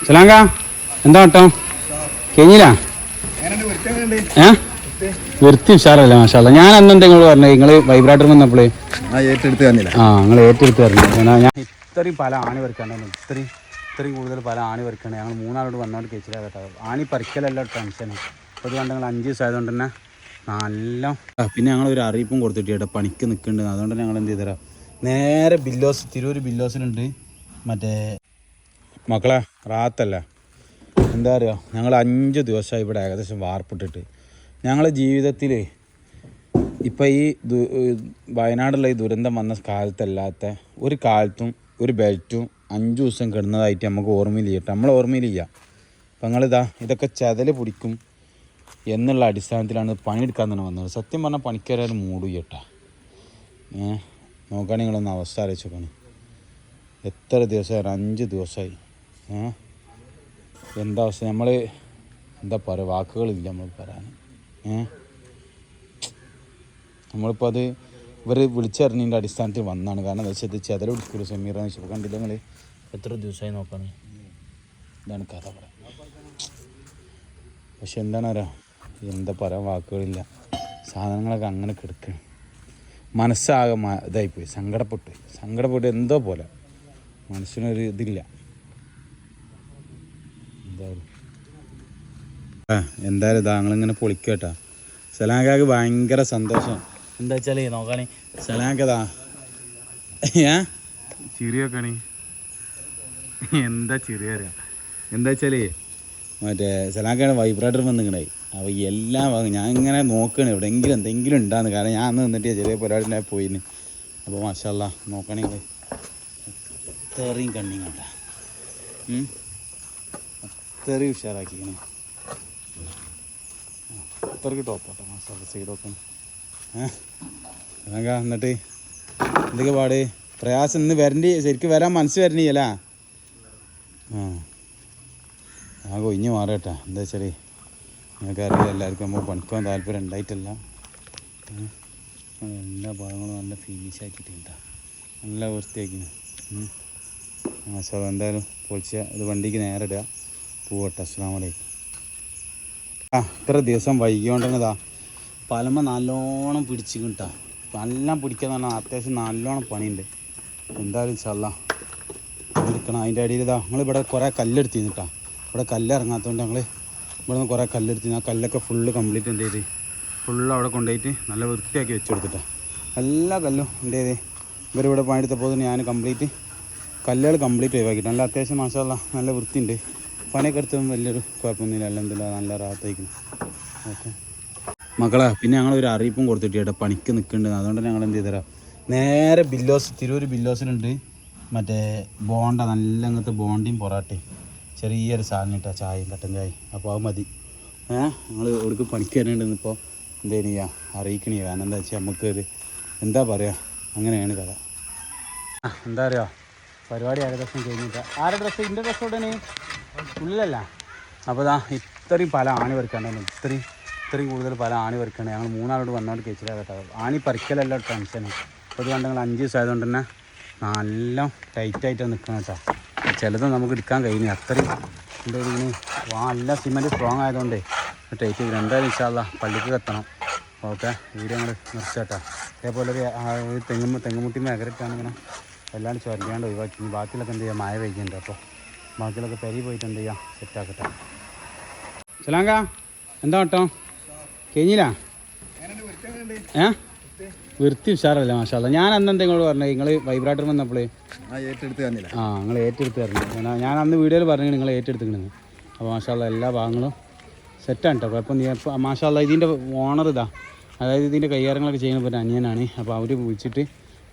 സലാങ്ക എന്താ കേട്ടോ കഴിഞ്ഞില്ല ഏ? വൃത്തി ഉഷാറല്ല മാഷാല്ല ഞാൻ അന്ന് എന്തെങ്കിലും പറഞ്ഞത്? നിങ്ങൾ വൈബ്രാട്ടർ വന്നപ്പോഴേ ആ ഏറ്റെടുത്ത് തന്നില്ല. ആ നിങ്ങൾ ഏറ്റെടുത്ത് തരണം. ഞാൻ ഇത്രയും പല ആണി വരക്കാണ്ടായിരുന്നു ഇത്രയും ഇത്രയും കൂടുതൽ പല ആണി വരക്കണ്ട ഞങ്ങൾ മൂന്നാളോട് വന്നോണ്ട് കേച്ചില്ല കേട്ടോ. ആണി പറിക്കലല്ല ടെൻഷൻ അപ്പോൾ ഇത് കണ്ട് ഞങ്ങൾ അഞ്ച് ദിവസം ആയതുകൊണ്ട് തന്നെ നല്ല പിന്നെ ഞങ്ങൾ ഒരു അറിയിപ്പും കൊടുത്തിട്ട് കേട്ടോ പണിക്ക് നിൽക്കുന്നുണ്ട് അതുകൊണ്ട് ഞങ്ങൾ എന്ത് ചെയ്തരാം നേരെ ബില്ലോസ് തിരൂർ ബില്ലോസിലുണ്ട്. മറ്റേ മക്കളെ റാത്തല്ല? എന്താ പറയുക ഞങ്ങൾ അഞ്ച് ദിവസമായി ഇവിടെ ഏകദേശം വാർപ്പിട്ടിട്ട്. ഞങ്ങളെ ജീവിതത്തിൽ ഇപ്പം ഈ വയനാടുള്ള ഈ ദുരന്തം വന്ന കാലത്തല്ലാത്ത ഒരു കാലത്തും ഒരു ബെൽറ്റും അഞ്ച് ദിവസം കിടന്നതായിട്ട് നമുക്ക് ഓർമ്മയില്ല ചെയ്യട്ടെ നമ്മൾ ഓർമ്മയിലില്ല. അപ്പം നിങ്ങളിതാ ഇതൊക്കെ ചതൽ പിടിക്കും എന്നുള്ള അടിസ്ഥാനത്തിലാണ് പണിയെടുക്കാൻ തന്നെ വന്നത്. സത്യം പറഞ്ഞാൽ പണിക്കാരും മൂടു കേട്ടാ. ഏ? നോക്കുകയാണെങ്കിൽ നിങ്ങളൊന്ന് അവസ്ഥ ആലോചിച്ച് നോക്കണേ. എത്ര ദിവസമായി അഞ്ച് ദിവസമായി എന്താ അവസ്ഥ? നമ്മൾ എന്താ പറയുക വാക്കുകളില്ല നമ്മൾ പറയാൻ നമ്മളിപ്പോൾ അത് ഇവർ വിളിച്ചറിഞ്ഞതിന്റെ അടിസ്ഥാനത്തിൽ വന്നാണ്. കാരണം എന്താ വെച്ചാൽ ഇത് ചെതല പിടിക്കൂല സെമീറ വെച്ചപ്പോൾ കണ്ടില്ല നിങ്ങൾ എത്ര ദിവസമായി നോക്കാണ് ഇതാണ് കഥ പറയാം പക്ഷെ എന്താണ് അറിയാം? എന്താ പറയാൻ വാക്കുകളില്ല. സാധനങ്ങളൊക്കെ അങ്ങനെ കിടക്കണം. മനസ്സാകെ ഇതായിപ്പോയി. സങ്കടപ്പെട്ടു. സങ്കടപ്പെട്ട് എന്തോ പോലെ. മനസ്സിനൊരു ഇതില്ല എന്തായാലും ആ എന്തായാലും ഇതാ ഞങ്ങളിങ്ങനെ പൊളിക്കട്ടാ സലാങ്കാക്ക് ഭയങ്കര സന്തോഷം. എന്താ വെച്ചാലേ നോക്കണേ. സലാങ്കതാ ഏ? ചിരിയൊക്കെയാണേ. എന്താ ചിരി അറിയാം. എന്താ വെച്ചാലേ മറ്റേ സലാങ്കാണ് വൈബ്രേറ്റർ വന്നിങ്ങണേ. അപ്പോൾ എല്ലാം വാങ്ങും ഞാൻ ഇങ്ങനെ നോക്കണേ എവിടെയെങ്കിലും എന്തെങ്കിലും ഉണ്ടാന്ന്. കാരണം ഞാൻ അന്ന് നിന്നിട്ട് ചെറിയ പരിപാടിനെ പോയിന്. അപ്പോൾ മാഷല്ല നോക്കണെങ്കിൽ അത്രയും കണ്ണിങ്ങോട്ടാ. അത്രയും ഉഷാറാക്കിക്കണേ. അത്രയ്ക്ക് ടോപ്പോട്ടെ മസാല സൈഡൊക്കെ ഏഹ് എന്നിട്ട്? എന്തൊക്കെ പാട്? പ്രയാസം ഇന്ന് വരണ്ടി ശരിക്കും വരാൻ മനസ്സ് വരണ്ടിയല്ല ആ. ആ കൊഞ്ഞ് മാറട്ടെ. എന്താ വെച്ചാൽ നിങ്ങൾക്കറിയാം എല്ലാവർക്കും നമ്മൾ പണിക്കാൻ താല്പര്യം ഉണ്ടായിട്ടല്ല? എല്ലാ ഭാഗങ്ങളും നല്ല ഫിനിഷ് ആക്കിയിട്ടുണ്ട്. നല്ല വൃത്തിയാക്കി മാസം എന്തായാലും പൊളിച്ച ഇത് വണ്ടിക്ക് നേരെ ഇടുക അസ്സാം വലൈക്കും ആ ഇത്ര ദിവസം വൈകിയോണ്ടതാ പലമ നല്ലോണം പിടിച്ച് കിട്ടാ നല്ല പിടിക്കാന്ന് പറഞ്ഞാൽ അത്യാവശ്യം നല്ലോണം പണിയുണ്ട്. എന്തായാലും ചല്ല എടുക്കണം അതിന്റെ അടിയിൽ ഇതാ ഞങ്ങൾ ഇവിടെ കുറേ കല്ലെടുത്തിരുന്നു കേട്ടോ ഇവിടെ കല്ലിറങ്ങാത്തതുകൊണ്ട് ഞങ്ങൾ ഇവിടെ നിന്ന് കുറേ കല്ലെടുത്തിരുന്നു. ആ കല്ലൊക്കെ ഫുള്ള് കംപ്ലീറ്റ് എന്ത് ചെയ്ത്? ഫുള്ള് അവിടെ കൊണ്ടുപോയിട്ട് നല്ല വൃത്തിയാക്കി വെച്ച് കൊടുത്തിട്ടാ എല്ലാ കല്ലും എന്ത് ചെയ്ത്? ഇവരിവിടെ പണിയെടുത്തപ്പോൾ ഞാൻ കംപ്ലീറ്റ് കല്ലുകൾ കംപ്ലീറ്റ് ഒഴിവാക്കിയിട്ട്. നല്ല അത്യാവശ്യം മാഷല്ല നല്ല വൃത്തിയുണ്ട്. പണിയൊക്കെ എടുത്തും വലിയൊരു കുഴപ്പമൊന്നുമില്ല. അല്ലെന്തില്ല നല്ല റാത്തേക്കും ഓക്കെ. മക്കളെ പിന്നെ ഞങ്ങൾ ഒരു അറിയിപ്പും കൊടുത്തിട്ട് ഏട്ടാ പണിക്ക് നിൽക്കുന്നുണ്ട്. അതുകൊണ്ട് ഞങ്ങൾ എന്ത് ചെയ്തരാം നേരെ ബില്ലോസ് തിരൂർ ബില്ലോസിലുണ്ട്. മറ്റേ ബോണ്ട നല്ല അങ്ങനത്തെ ബോണ്ടയും പൊറാട്ടയും. ചെറിയൊരു സാധനം ഇട്ടാ ചായയും കട്ടൻ ചായയും. അപ്പോൾ അത് മതി. ഏഹ് ഞങ്ങൾ ഇവിടേക്ക് പണിക്ക് വരുന്നുണ്ടെന്ന് ഇപ്പോൾ എന്താ ചെയ്യുക അറിയിക്കണേ. കാരണം എന്താ വെച്ചാൽ നമുക്ക് ഒരു എന്താ പറയുക അങ്ങനെയാണ് കഥ. എന്താ പറയുക പരിപാടി ആരുടെ ഡ്രസ്സും കഴിഞ്ഞിട്ട് ആരുടെ ഡ്രസ്സ് ഇന്റെ ഡ്രസ്സ് ഉടനെ ഉള്ളിലല്ല. അപ്പോൾ ഇതാ ഇത്രയും പല ആണി പറിക്കാണ്ടായിരുന്നു ഇത്രയും ഇത്രയും കൂടുതൽ പല ആണി പറിക്കണേ ഞങ്ങൾ മൂന്നാളോട് വന്നോണ്ട് കേച്ചില്ല കേട്ടോ. ആണി പറിക്കലല്ല ടെൻഷൻ അപ്പോൾ ഇത് കണ്ട് ഞങ്ങൾ അഞ്ച് ദിവസം ആയതുകൊണ്ട് തന്നെ നല്ല ടൈറ്റായിട്ടാണ് നിൽക്കുന്നത് കേട്ടോ. ചിലത് നമുക്ക് എടുക്കാൻ കഴിഞ്ഞു അത്രയും ഇതിന് വാ നല്ല സിമെന്റ് സ്ട്രോങ് ആയതുകൊണ്ട് ടൈറ്റ് ചെയ്ത് എന്തായാലും ഇഷ്ടമല്ല പള്ളിക്ക് കത്തണം ഓക്കെ വീഡിയോ ഞങ്ങൾ നിർത്തട്ടോ അതേപോലെ ഒരു തെങ്ങും തെങ്ങുമുട്ടി മേഖലയിട്ടാണ് ഇങ്ങനെ വല്ലാണ്ട് ചൊരക്കാണ്ട് ഒഴിവാക്കി. ഇനി ബാക്കിയുള്ളൊക്കെ എന്ത് ചെയ്യുക മായ പെയ്യുന്നുണ്ട് അപ്പോൾ. ബാക്കിയുള്ളൊക്കെ പെരി പോയിട്ട് എന്ത് ചെയ്യാം സെറ്റാക്കട്ടെ. ചിലാങ്ക എന്താ കേട്ടോ കഴിഞ്ഞില്ല ഏ? വൃത്തി ഉഷാറല്ലേ മാഷാല്ല ഞാൻ അന്ന് എന്തെങ്കിലും പറഞ്ഞത് നിങ്ങൾ വൈബ്രാട്ടർ വന്നപ്പോൾ ആ നിങ്ങൾ ഏറ്റെടുത്ത് തരണം. ഞാൻ അന്ന് വീഡിയോയിൽ പറഞ്ഞു നിങ്ങൾ ഏറ്റെടുത്തിക്കണെന്ന് അപ്പോൾ മാഷാല്ല എല്ലാ ഭാഗങ്ങളും സെറ്റാണ് കേട്ടോ കുഴപ്പം നീ മാഷാല്ല ഇതിന്റെ ഓണർ ഇതാ. അതായത് ഇതിന്റെ കൈകാര്യങ്ങളൊക്കെ ചെയ്യുന്ന പോലെ അനിയനാണ്. അപ്പോൾ അവർ വിളിച്ചിട്ട്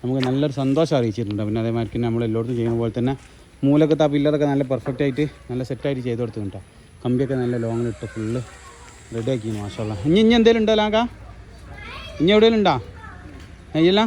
നമുക്ക് നല്ലൊരു സന്തോഷം അറിയിച്ചിട്ടുണ്ട്. പിന്നെ അതേമാതിരി നമ്മൾ എല്ലായിടത്തും ചെയ്യുന്ന പോലെ തന്നെ മൂലൊക്കെ ആ പില്ലറൊക്കെ നല്ല പെർഫെക്റ്റ് ആയിട്ട് നല്ല സെറ്റായിട്ട് ചെയ്ത് കൊടുത്തു കേട്ടോ. കമ്പിയൊക്കെ നല്ല ലോങ്ങിലിട്ട് ഫുള്ള് റെഡി ആക്കി മാഷാല്ല ഇനി ഇനി എന്തെങ്കിലും ഉണ്ടോ ലാങ്ക ഇനി എവിടെയെങ്കിലും ഉണ്ടോ? അയ്യല്ല